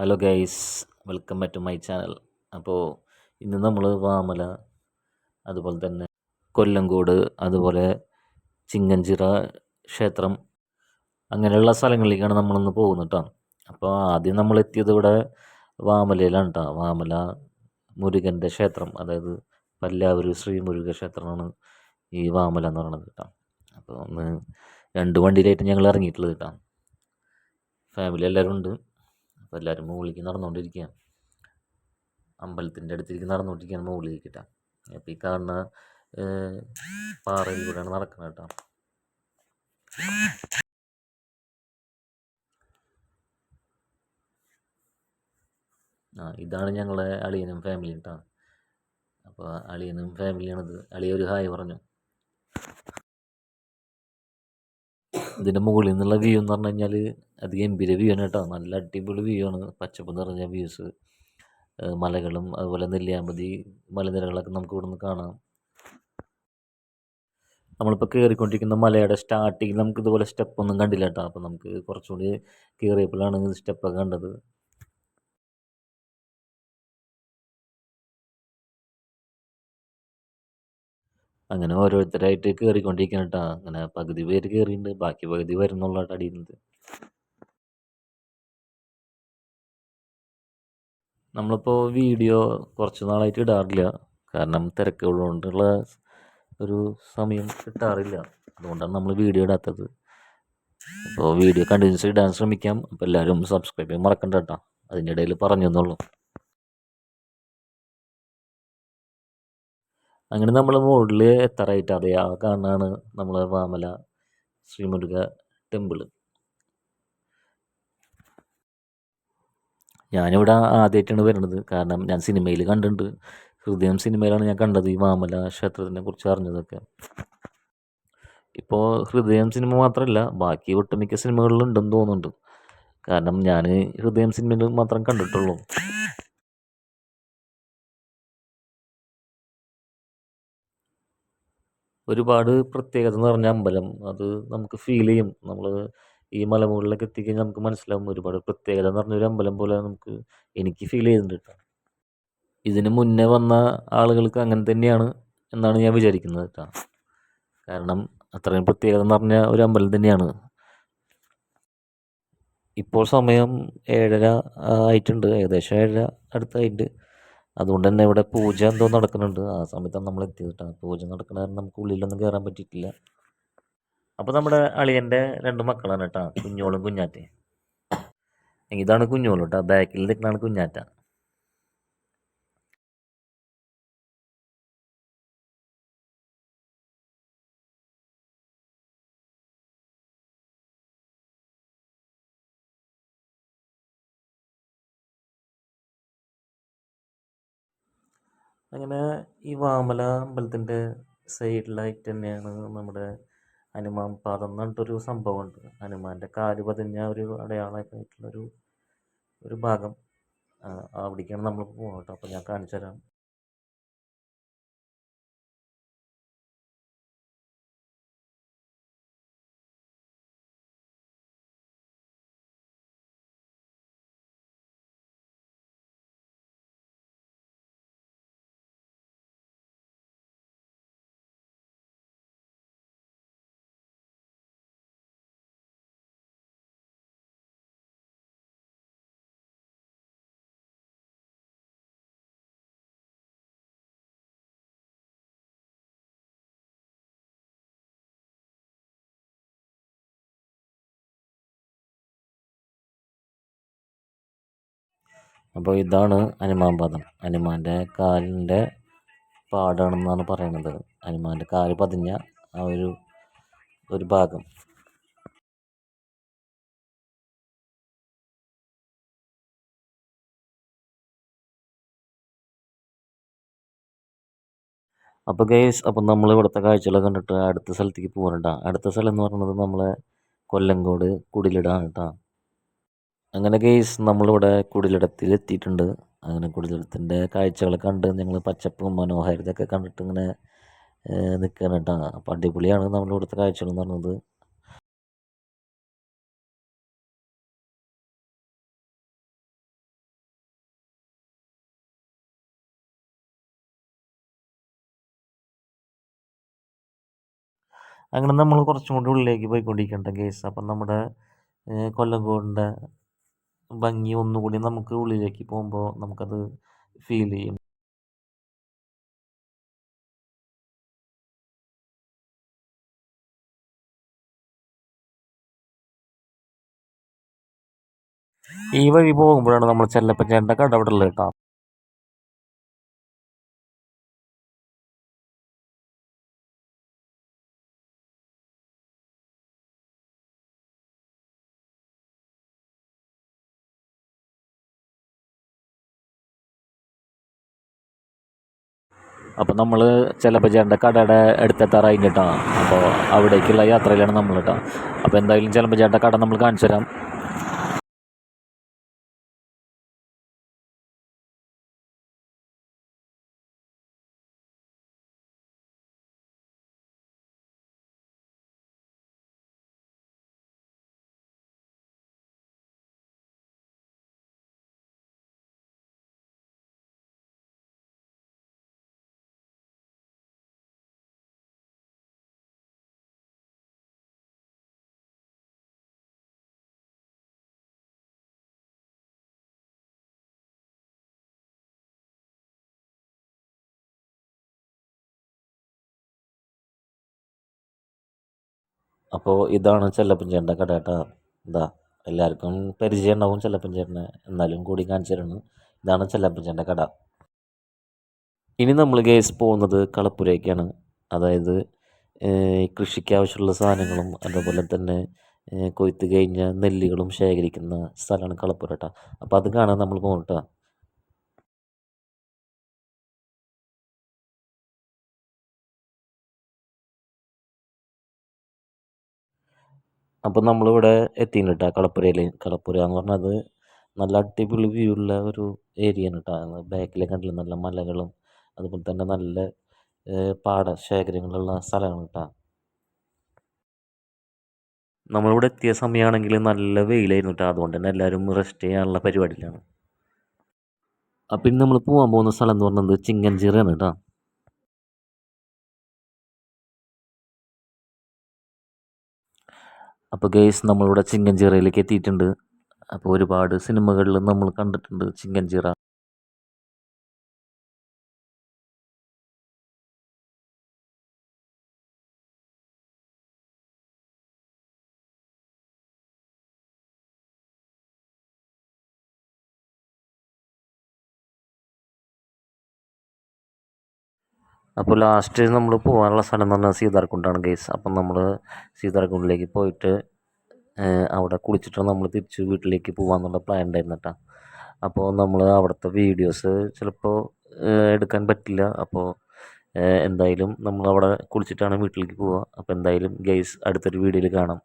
Hello guys welcome back to my channel അപ്പോൾ ഇന്ന് നമ്മൾ വാമല അതുപോലെ തന്നെ കൊല്ലങ്കോട് അതുപോലെ ചിങ്ങഞ്ചിറ ക്ഷേത്രം അങ്ങനെയുള്ള സ്ഥലങ്ങളിലേക്കാണ് നമ്മളിന്ന് പോകുന്നത് കേട്ടോ അപ്പോൾ ആദ്യം നമ്മൾ എത്തിയത് ഇവിടെ വാമലയിലാണ് കേട്ടോ വാമല മുരുകന്റെ ക്ഷേത്രം അതായത് പല്ലാവൂർ ശ്രീ മുരുക ക്ഷേത്രമാണ് ഈ വാമല എന്ന് പറയുന്നത് കേട്ടോ അപ്പോൾ ഒന്ന് രണ്ട് വണ്ടിയിലായിട്ട് ഞങ്ങൾ ഇറങ്ങിയിട്ടുള്ളത് കേട്ടോ ഫാമിലി എല്ലാവരും ഉണ്ട് അപ്പോൾ എല്ലാവരും മുകളിലേക്ക് നടന്നുകൊണ്ടിരിക്കുക അമ്പലത്തിന്റെ അടുത്തേക്ക് നടന്നുകൊണ്ടിരിക്കുകയാണ് മുകളിലേക്ക് കേട്ടോ അപ്പോൾ ഈ കാണുന്ന പാറയിൽ കൂടെയാണ് നടക്കുന്നത് കേട്ടോ. ആ ഇതാണ് ഞങ്ങളെ അളിയനും ഫാമിലിയും കേട്ടോ. അപ്പോൾ അളിയനും ഫാമിലിയാണിത്. അളിയ ഒരു ഹായ് പറഞ്ഞു. ഇതിന്റെ മുകളിൽ നിന്നുള്ള വ്യൂ എന്ന് പറഞ്ഞു കഴിഞ്ഞാൽ അത് ഗംഭീര വ്യൂ ആണ് കേട്ടോ. നല്ല അടിപൊളി വ്യൂ ആണ്. പച്ചപ്പ് നിറഞ്ഞ വ്യൂസ് മലകളും അതുപോലെ നെല്ലിയാമ്പതി മലനിരകളൊക്കെ നമുക്ക് ഇവിടുന്ന് കാണാം. നമ്മളിപ്പോൾ കയറിക്കൊണ്ടിരിക്കുന്ന മലയുടെ സ്റ്റാർട്ടിങ് നമുക്ക് ഇതുപോലെ സ്റ്റെപ്പൊന്നും കണ്ടില്ല കേട്ടോ. അപ്പോൾ നമുക്ക് കുറച്ചുകൂടി കയറിയപ്പോഴാണ് സ്റ്റെപ്പൊക്കെ കണ്ടത്. അങ്ങനെ ഓരോരുത്തരായിട്ട് കയറിക്കൊണ്ടിരിക്കണം കേട്ടോ അങ്ങനെ പകുതി പേര് കയറിയിട്ടുണ്ട് ബാക്കി പകുതി വരുന്നുള്ള അടിയുന്നത് നമ്മളിപ്പോൾ വീഡിയോ കുറച്ച് നാളായിട്ട് ഇടാറില്ല. കാരണം തിരക്കുകൊണ്ടുള്ള ഒരു സമയം കിട്ടാറില്ല. അതുകൊണ്ടാണ് നമ്മൾ വീഡിയോ ഇടാത്തത്. അപ്പോൾ വീഡിയോ കണ്ടിന്യൂസ് ഇടാൻ ശ്രമിക്കാം. അപ്പോൾ എല്ലാവരും സബ്സ്ക്രൈബ് ചെയ്യാൻ മറക്കണ്ട കേട്ടോ അതിന്റെ ഇടയിൽ പറഞ്ഞു എന്നുള്ളൂ അങ്ങനെ നമ്മൾ മുകളിൽ എത്താറായിട്ട് അതെ ആ കാണാണ് നമ്മളെ വാമല ശ്രീമുരുക ടെമ്പിൾ ഞാനിവിടെ ആദ്യമായിട്ടാണ് വരുന്നത് കാരണം ഞാൻ സിനിമയിൽ കണ്ടിട്ടുണ്ട്. ഹൃദയം സിനിമയിലാണ് ഞാൻ കണ്ടത് ഈ വാമല ക്ഷേത്രത്തിനെ കുറിച്ച് അറിഞ്ഞതൊക്കെ. ഇപ്പോൾ ഹൃദയം സിനിമ മാത്രമല്ല ബാക്കി ഒട്ടുമിക്ക സിനിമകളിലുണ്ടെന്ന് തോന്നുന്നുണ്ട്. കാരണം ഞാൻ ഹൃദയം സിനിമയിൽ മാത്രം കണ്ടിട്ടുള്ളൂ. ഒരുപാട് പ്രത്യേകത നിറഞ്ഞ അമ്പലം. അത് നമുക്ക് ഫീൽ ചെയ്യും. നമ്മൾ ഈ മലമുകളിലൊക്കെ എത്തിക്കഴിഞ്ഞാൽ നമുക്ക് മനസ്സിലാവും ഒരുപാട് പ്രത്യേകത നിറഞ്ഞൊരു അമ്പലം പോലെ നമുക്ക് എനിക്ക് ഫീൽ ചെയ്യുന്നുണ്ട് കേട്ടോ. ഇതിന് മുന്നേ വന്ന ആളുകൾക്ക് അങ്ങനെ തന്നെയാണ് എന്നാണ് ഞാൻ വിചാരിക്കുന്നത് കേട്ടോ. കാരണം അത്രയും പ്രത്യേകത നിറഞ്ഞ ഒരു അമ്പലം തന്നെയാണ്. ഇപ്പോൾ സമയം ഏഴര ആയിട്ടുണ്ട്. ഏകദേശം ഏഴര അടുത്തായിട്ട് അതുകൊണ്ട് തന്നെ ഇവിടെ പൂജ എന്തോ നടക്കുന്നുണ്ട്. ആ സമയത്താണ് നമ്മൾ എത്തിയത് പൂജ നടക്കണ കാരണം നമുക്ക് ഉള്ളിലൊന്നും കയറാൻ പറ്റിയിട്ടില്ല. അപ്പോൾ നമ്മുടെ അളിയന്റെ രണ്ട് മക്കളാണ് കേട്ടോ കുഞ്ഞോളും കുഞ്ഞാറ്റേ ഇതാണ് കുഞ്ഞോളും കേട്ടോ ബാക്കിൽ നിൽക്കുന്നതാണ് കുഞ്ഞാറ്റ. അങ്ങനെ ഈ വാമല അമ്പലത്തിന്റെ സൈഡിലായിട്ട് തന്നെയാണ് നമ്മുടെ ഹനുമാൻ പാദം എന്ന് പറഞ്ഞിട്ടൊരു സംഭവമുണ്ട്. ഹനുമാന്റെ കാൽ പതിഞ്ഞ ഒരു അടയാളമായിട്ടുള്ളൊരു ഒരു ഭാഗം. അവിടേക്കാണ് നമ്മൾ പോകുന്നത് കേട്ടോ. അപ്പോൾ ഞാൻ കാണിച്ചു തരാം അപ്പോൾ ഇതാണ് ഹനുമാൻ പദം ഹനുമാന്റെ കാലിന്റെ പാടാണെന്നാണ് പറയുന്നത്. ഹനുമാന്റെ കാൽ പതിഞ്ഞ ആ ഒരു ഒരു ഭാഗം. അപ്പോൾ ഗൈസ് അപ്പം നമ്മൾ ഇവിടുത്തെ കാഴ്ചകളൊക്കെ കണ്ടിട്ട് അടുത്ത സ്ഥലത്തേക്ക് പോകണ്ട അടുത്ത സ്ഥലം എന്ന് പറയുന്നത് നമ്മളെ കൊല്ലങ്കോട് കുടിലിടാണ് കേട്ടോ. അങ്ങനെ കേസ് നമ്മളിവിടെ കുടിലിടത്തിൽ എത്തിയിട്ടുണ്ട് അങ്ങനെ കുടിലിടത്തിന്റെ കാഴ്ചകൾ കണ്ട് ഞങ്ങൾ പച്ചപ്പും മനോഹാരിതയൊക്കെ കണ്ടിട്ട് ഇങ്ങനെ നിൽക്കുകയാണ് കേട്ടോ. അപ്പം അടിപൊളിയാണ് നമ്മളിവിടുത്തെ കാഴ്ചകൾ എന്ന് പറഞ്ഞത്. അങ്ങനെ നമ്മൾ കുറച്ചും കൂടി ഉള്ളിലേക്ക് പോയിക്കൊണ്ടിരിക്കേണ്ട കേസ് അപ്പം നമ്മുടെ കൊല്ലംകോടിന്റെ ഭംഗി ഒന്നുകൂടി നമുക്ക് ഉള്ളിലേക്ക് പോകുമ്പോൾ നമുക്കത് ഫീൽ ചെയ്യും. ഈ വഴി പോകുമ്പോഴാണ് നമ്മൾ ചെല്ലപ്പൻ കട അവിടെ കേട്ടോ. അപ്പോൾ നമ്മൾ ചിലപ്പോൾ ചെലപ്പച്ചേട്ടന്റെ കടയുടെ അടുത്തെത്താറായി കേട്ടോ അപ്പോൾ അവിടേക്കുള്ള യാത്രയിലാണ് നമ്മൾ കേട്ടോ അപ്പോൾ എന്തായാലും ചിലപ്പോൾ ചേട്ടന്റെ കട നമ്മൾ കാണിച്ചു തരാം അപ്പോൾ ഇതാണ് ചെല്ലപ്പൻ ചേട്ടന്റെ കട കേട്ടോ. എന്താ എല്ലാവർക്കും പരിചയം ഉണ്ടാവും ചെല്ലപ്പൻ ചേട്ടനെ. എന്നാലും കൂടി കാണിച്ചു തരുന്നു ഇതാണ് ചെല്ലപ്പൻ ചേട്ടന്റെ കട. ഇനി നമ്മൾ ഗേസ് പോകുന്നത് കളപ്പുരയ്ക്കാണ്. അതായത് കൃഷിക്ക് ആവശ്യമുള്ള സാധനങ്ങളും അതുപോലെ തന്നെ കൊയ്ത്ത് കഴിഞ്ഞ നെല്ലുകളും ശേഖരിക്കുന്ന സ്ഥലമാണ് കളപ്പുര കേട്ടോ. അപ്പോൾ അത് കാണാൻ നമ്മൾ പോകും അപ്പോൾ നമ്മളിവിടെ എത്തിയിട്ടുണ്ട് കേട്ടോ കളപ്പുരയിൽ കളപ്പുര എന്ന് പറഞ്ഞത് നല്ല അടിപൊളി വ്യൂ ഉള്ള ഒരു ഏരിയ ആണ് കേട്ടോ ബാക്കിലെ കണ്ടില്ല? നല്ല മലകളും അതുപോലെ തന്നെ നല്ല പാടശേഖരങ്ങളുള്ള സ്ഥലമാണ് കേട്ടോ നമ്മളിവിടെ എത്തിയ സമയമാണെങ്കിൽ നല്ല വെയിലായിരുന്നു കേട്ടോ അതുകൊണ്ട് തന്നെ എല്ലാവരും റെസ്റ്റ് ചെയ്യാനുള്ള പരിപാടിയിലാണ്. അപ്പം ഇനി നമ്മൾ പോകാൻ പോകുന്ന സ്ഥലം എന്ന് പറഞ്ഞത് ചിങ്ങഞ്ചിറയാണ് കേട്ടോ അപ്പോൾ ഗേസ് നമ്മളിവിടെ ചിങ്ങഞ്ചിറയിലേക്ക് എത്തിയിട്ടുണ്ട്. അപ്പോൾ ഒരുപാട് സിനിമകളിൽ നമ്മൾ കണ്ടിട്ടുണ്ട് ചിങ്ങഞ്ചിറ. അപ്പോൾ ലാസ്റ്റ് നമ്മൾ പോകാനുള്ള സ്ഥലം എന്ന് പറഞ്ഞാൽ സീതാർകുണ്ടാണ് ഗേസ് അപ്പം നമ്മൾ സീതാർകുണ്ടിലേക്ക് പോയിട്ട് അവിടെ കുളിച്ചിട്ട് നമ്മൾ തിരിച്ച് വീട്ടിലേക്ക് പോകാമെന്നുള്ള പ്ലാൻ ഉണ്ടായിരുന്നു കേട്ടോ അപ്പോൾ നമ്മൾ അവിടുത്തെ വീഡിയോസ് ചിലപ്പോൾ എടുക്കാൻ പറ്റില്ല. അപ്പോൾ എന്തായാലും നമ്മൾ അവിടെ കുളിച്ചിട്ടാണ് വീട്ടിലേക്ക് പോവുക അപ്പോൾ എന്തായാലും ഗൈസ് അടുത്തൊരു വീഡിയോയിൽ കാണാം.